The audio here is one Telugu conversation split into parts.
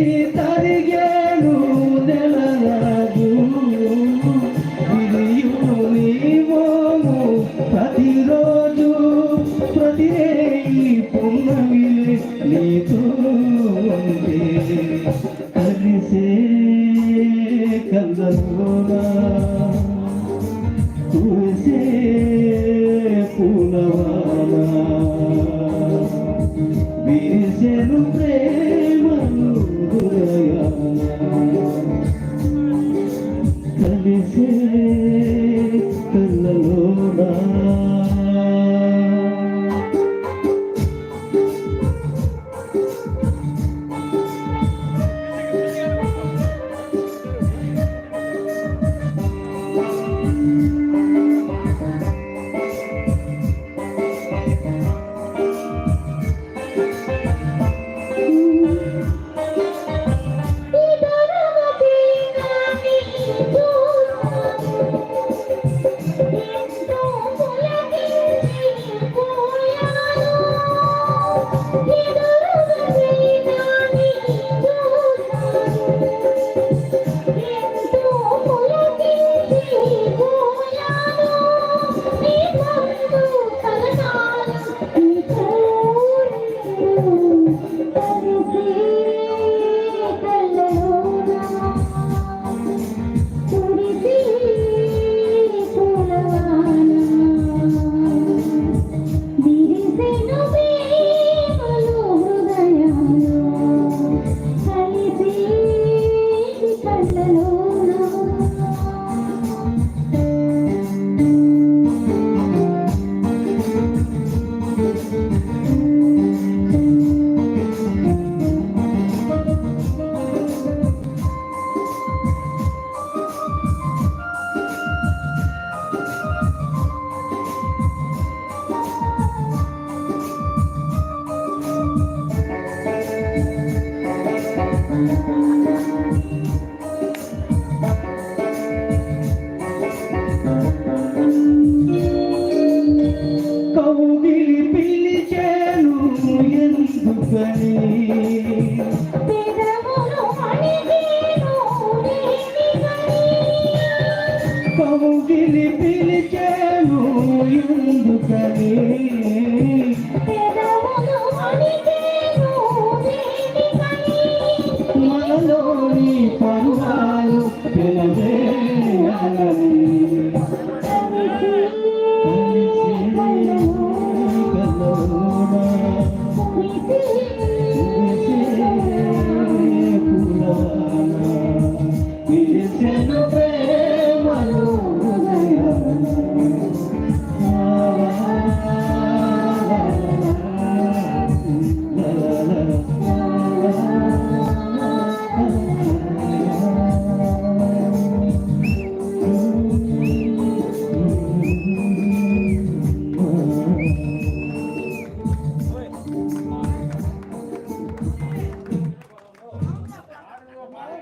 Espírito Yeah.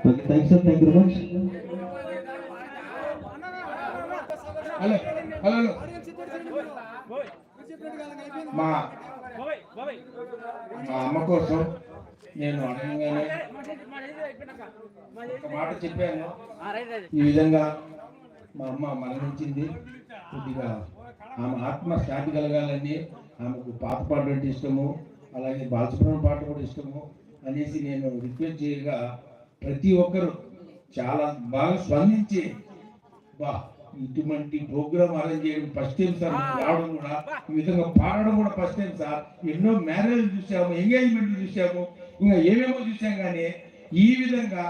Okay thank sir thank you much hello hello hello. మా మా అమ్మ కోసం నేను అడగంగానే ఒక మాట చెప్పాను. ఈ విధంగా మా అమ్మ మరణించింది. కొద్దిగా ఆమె ఆత్మ శాంతి కలగాలని ఆమెకు పాత పాటలు అంటే ఇష్టము అలాగే బాలసుబ్రహ్మణ్యం పాట కూడా ఇష్టము అనేసి నేను రిక్వెస్ట్ చేయగా ప్రతి ఒక్కరు చాలా బాగా స్పందించి బా ఇటువంటి ప్రోగ్రామ్ అరేంజ్ చేయడం ఫస్ట్ టైం సార్ రావడం కూడా ఈ విధంగా పాడడం కూడా ఫస్ట్ టైం సార్. ఎన్నో మ్యారేజ్ చూసాము ఎంగేజ్మెంట్ చూసాము ఇంకా ఏమేమో చూసాం కానీ ఈ విధంగా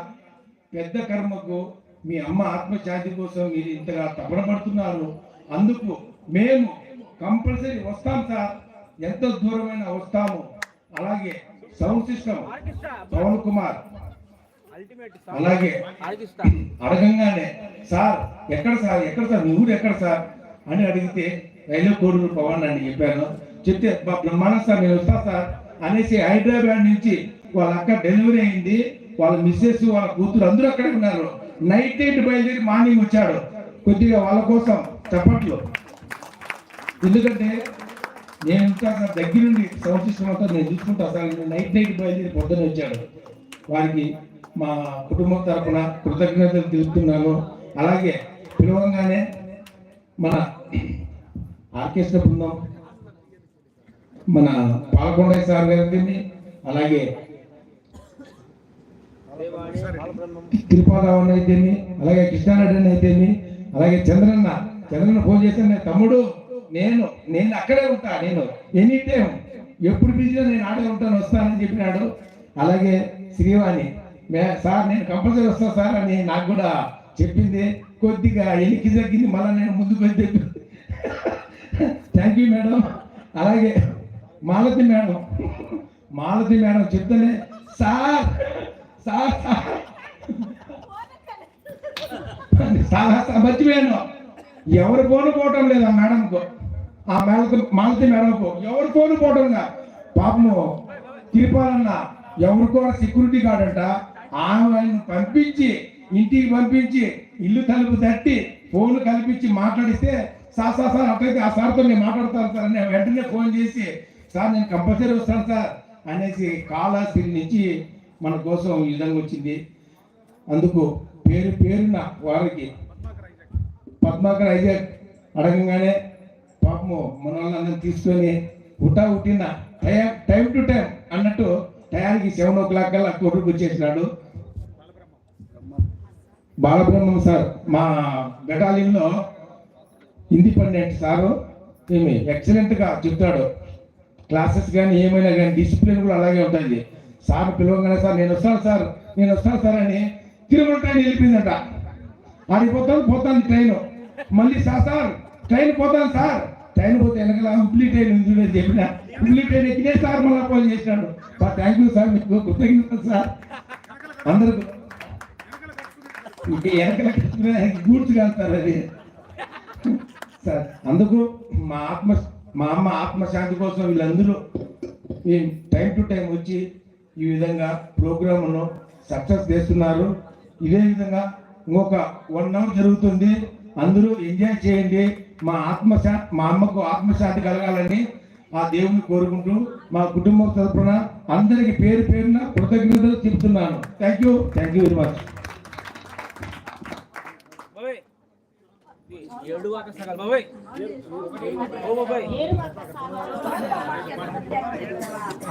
పెద్ద కర్మకు మీ అమ్మ ఆత్మశాంతి కోసం మీరు ఇంతగా తపన పడుతున్నారు. అందుకు మేము కంపల్సరీ వస్తాం సార్. ఎంత దూరమైన వస్తాము. అలాగే సౌండ్ సిస్టమ్ పవన్ కుమార్ అలాగే. అడగంగానే సార్ ఎక్కడ సార్? ఎక్కడ సార్? మీ ఊరు ఎక్కడ సార్? అని అడిగితే రైల్వే కోడూరు పవన్ అని చెప్పాను. చెప్తే "బా, బ్రహ్మాండం సార్ నేను వస్తా సార్. అనేసి హైదరాబాద్ నుంచి వాళ్ళ అక్క డెలివరీ అయింది. వాళ్ళ మిస్సెస్ వాళ్ళ కూతురు అందరూ అక్కడే ఉన్నారు. నైట్ నైట్ బయలుదేరి మార్నింగ్ వచ్చాడు. కొద్దిగా వాళ్ళ కోసం చప్పట్లు. ఎందుకంటే నేను ఇంకా దగ్గర నుండి అంతా నేను చూసుకుంటా సార్. నైట్ నైట్ బయలుదేరి పొద్దున వచ్చాడు. వారికి మా కుటుంబం తరపున కృతజ్ఞతలు తెలుపుతున్నాను. అలాగే పిలవంగానే మన ఆర్కెస్ట్రా బృందం మన పాలకొండయ్య సార్ గారిని అలాగే తిరుపారావన్ అయితేమి అలాగే కృష్ణారెడ్డి అయితేమి అలాగే చంద్రన్న చంద్రన్న ఫోన్ చేశాను తమ్ముడు నేను నేను అక్కడే ఉంటా నేను ఎనీ టైం ఎప్పుడు బిజీలో నేను ఆడే ఉంటాను వస్తానని చెప్పినాడు. అలాగే శ్రీవాణి మే సార్ నేను కంపల్సరీ వస్తాను సార్ అని నాకు కూడా చెప్పింది. కొద్దిగా ఎలికి తగ్గింది మళ్ళీ నేను ముందుకు వెళ్తే థ్యాంక్ యూ మేడం అలాగే మాలతి మేడం. మాలతి మేడం చెప్తేనే సార్ సార్ సార్. మర్చిపోయాను. ఎవరు ఫోన్ పోవటం లేదు ఆ మేడంకు. ఆ మేడకు మాలతి మేడంకు. ఎవరు ఫోన్ పోవటం లా. పాపము తిరుపాలన్న ఎవరికో సెక్యూరిటీ గార్డ్ అంట. ఆమె పంపించి ఇంటికి పంపించి ఇల్లు తలుపు తట్టి ఫోన్ కల్పించి మాట్లాడిస్తే సార్ సార్ సార్ అట్లయితే ఆ సార్తో నేను మాట్లాడతాను సార్ అని వెంటనే ఫోన్ చేసి సార్ నేను కంపల్సరీ వస్తాను సార్ అనేసి కాళహస్తి నుంచి మన కోసం ఈ విధంగా వచ్చింది. అందుకు పేరు పేరున వారికి పద్మాకర్ ఐజాక్ అడగంగానే పాపము మన వాళ్ళందరినీ తీసుకొని ఉటా ఉట్టిన టైం టైం టు టైం అన్నట్టు టయానికి సెవెన్ ఓ క్లాక్ కల్లా కోర్టుకు వచ్చేసినాడు. బాలబ్రహ్మం సార్ మా బెటాలియన్లో ఇండిపెండెంట్ సారు ఏమి? ఎక్సలెంట్గా చెప్తాడు. క్లాసెస్ కానీ ఏమైనా కానీ డిసిప్లిన్ కూడా అలాగే ఉంటుంది సార్ పిలవగానే సార్ నేను వస్తాను సార్ నేను వస్తాను సార్ అని తిరుమల ట్రైన్ వెళ్ళిపోయిందట. ఆడికి పోతాను పోతాను ట్రైన్. మళ్ళీ సార్ సార్ ట్రైన్ పోతాను సార్. టైం పోతే వెనకాల కంప్లీట్ అయిన ఉంది చూడండి చెప్పిన. కంప్లీట్ అయిన ఎక్కినే సార్ మళ్ళీ ఫోన్ చేసినాడు. సార్ థ్యాంక్ యూ సార్ మీకు కృతజ్ఞత సార్. అందరూ ఇంకా వెనకల గూడ్స్ కాస్తారు అది. సార్ అందుకు మా ఆత్మ మా అమ్మ ఆత్మశాంతి కోసం వీళ్ళందరూ టైం టు టైం వచ్చి ఈ విధంగా ప్రోగ్రామ్ను సక్సెస్ చేస్తున్నారు. ఇదే విధంగా ఇంకొక వన్ అవర్ జరుగుతుంది. అందరూ ఎంజాయ్ చేయండి. మా ఆత్మశా మా అమ్మకు ఆత్మశాంతి కలగాలని ఆ దేవుని కోరుకుంటూ మా కుటుంబం తరపున అందరికి పేరు పేరున కృతజ్ఞతలు చెప్తున్నాను thank you thank you very much బాబాయ్. ఏడు వాక సగల్ బాబాయ్. ఓ బాబాయ్.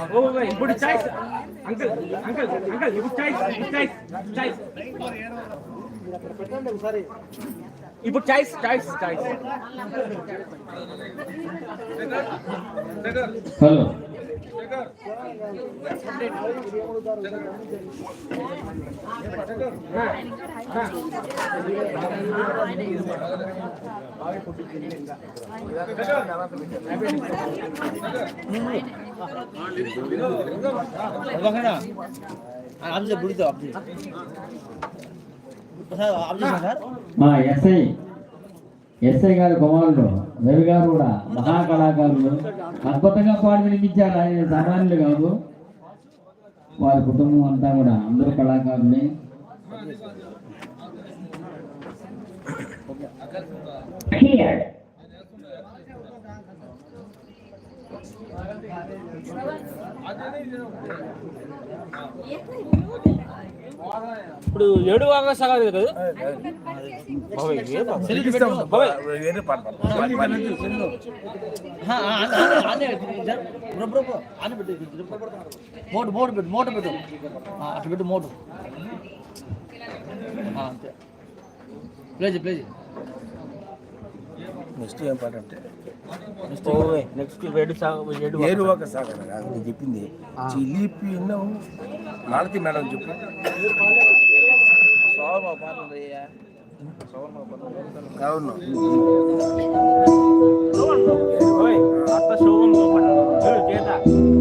ఓ బాబాయ్ ఇప్పుడు చాయిస్. అంకుల్ అంకుల్ అంకుల్ ఇప్పుడు చాయిస్ చాయిస్ చాయిస్. ఇప్పుడు చాయిస్ చాయిస్ చాయిస్. హలో. అందులో గుడితో అప్పుడు మా ఎస్ఐ ఎస్ఐ గారి కుమారుడు రవి గారు కూడా మహాకళాకారులు. అద్భుతంగా పాడి వినిపించారు ఆయన సామాన్యులు కాదు. వారి కుటుంబం అంతా కూడా అందరూ కళాకారులే. ఇప్పుడు ఏడు వాగా సగం కదా మోటు మోటు పెట్టు మోట పెట్టు. అటు పెట్టు మోటు. అంతే. ప్లేజ్ ప్లేజ్ నెక్స్ట్ ఏం పాట అంటే? నెక్స్ట్ ఏడు సగ ఏరువాక సాగర్? నేను చెప్పింది. చిలిపి మాలతి మేడం చెప్పు. అవును. అత్త శోభం చేత.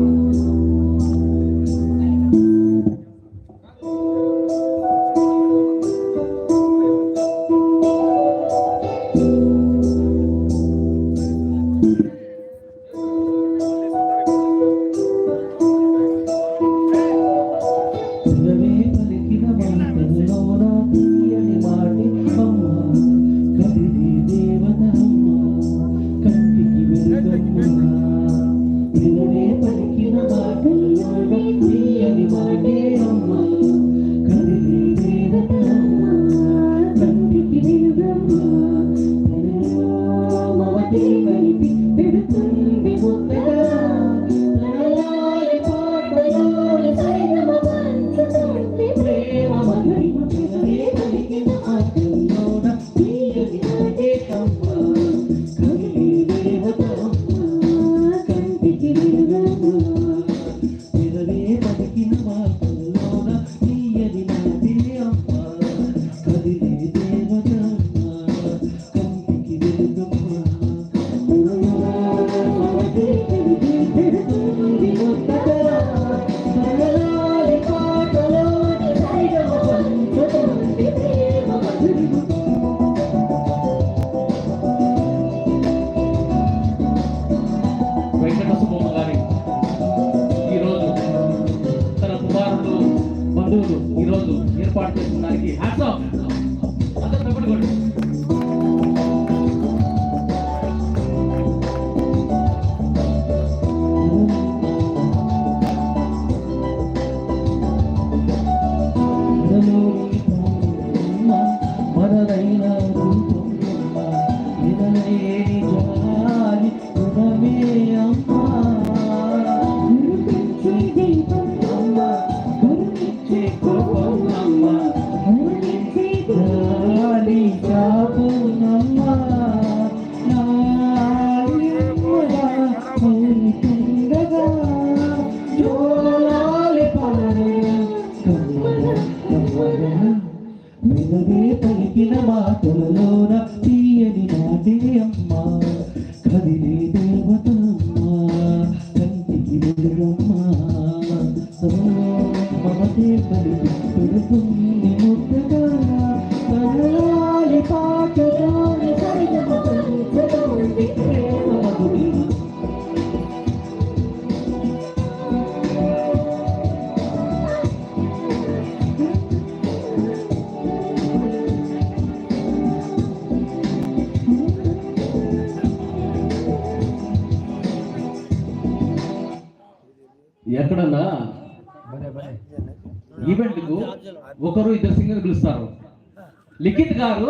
గారు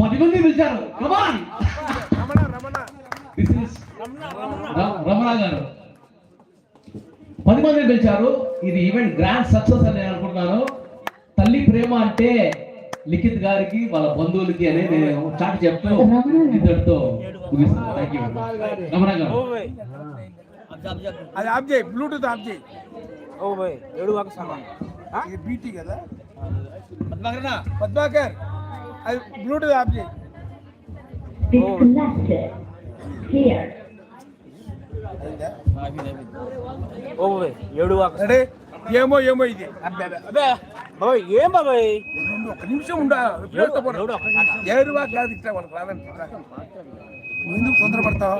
పది మంది పిలిచారు కమాన్ రమణ గారు. పది మంది పిలిచారు ఇది ఈవెంట్ గ్రాండ్ సక్సెస్ అని నేను అనుకుంటున్నాను. తల్లి ప్రేమ అంటే లిఖిత్ గారికి వాళ్ళ బంధువులకి అనేది నేను చాటి చెప్తూ ఇద్దరితో ముగిస్తున్నాను. థ్యాంక్ యూ రమణ గారు. అది ఆఫ్ చేయి బ్లూటూత్ ఆఫ్ చేయి. ఓ భాయ్ ఏడు వాకు సామాన్. ఇది బీటీ కదా? పద్మాకర్. అది బ్లూటూత్ ఆఫ్ చేయి. రెడీ? ఏమో ఏమో ఇది. అబ్బే, అబ్బే. అబ్బే. బాబాయ్ ఏం బాబాయ్ ఒక్క నిమిషం ఉండా ప్లేట్తో పోరా. ఎవడు ఒక్క నిమిషం. ఏడు వాక్ కాదు ఇట్లా మనకు రాదండి రా. నువ్వు ఎందుకు తొందరపడతావు?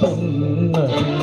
风啊。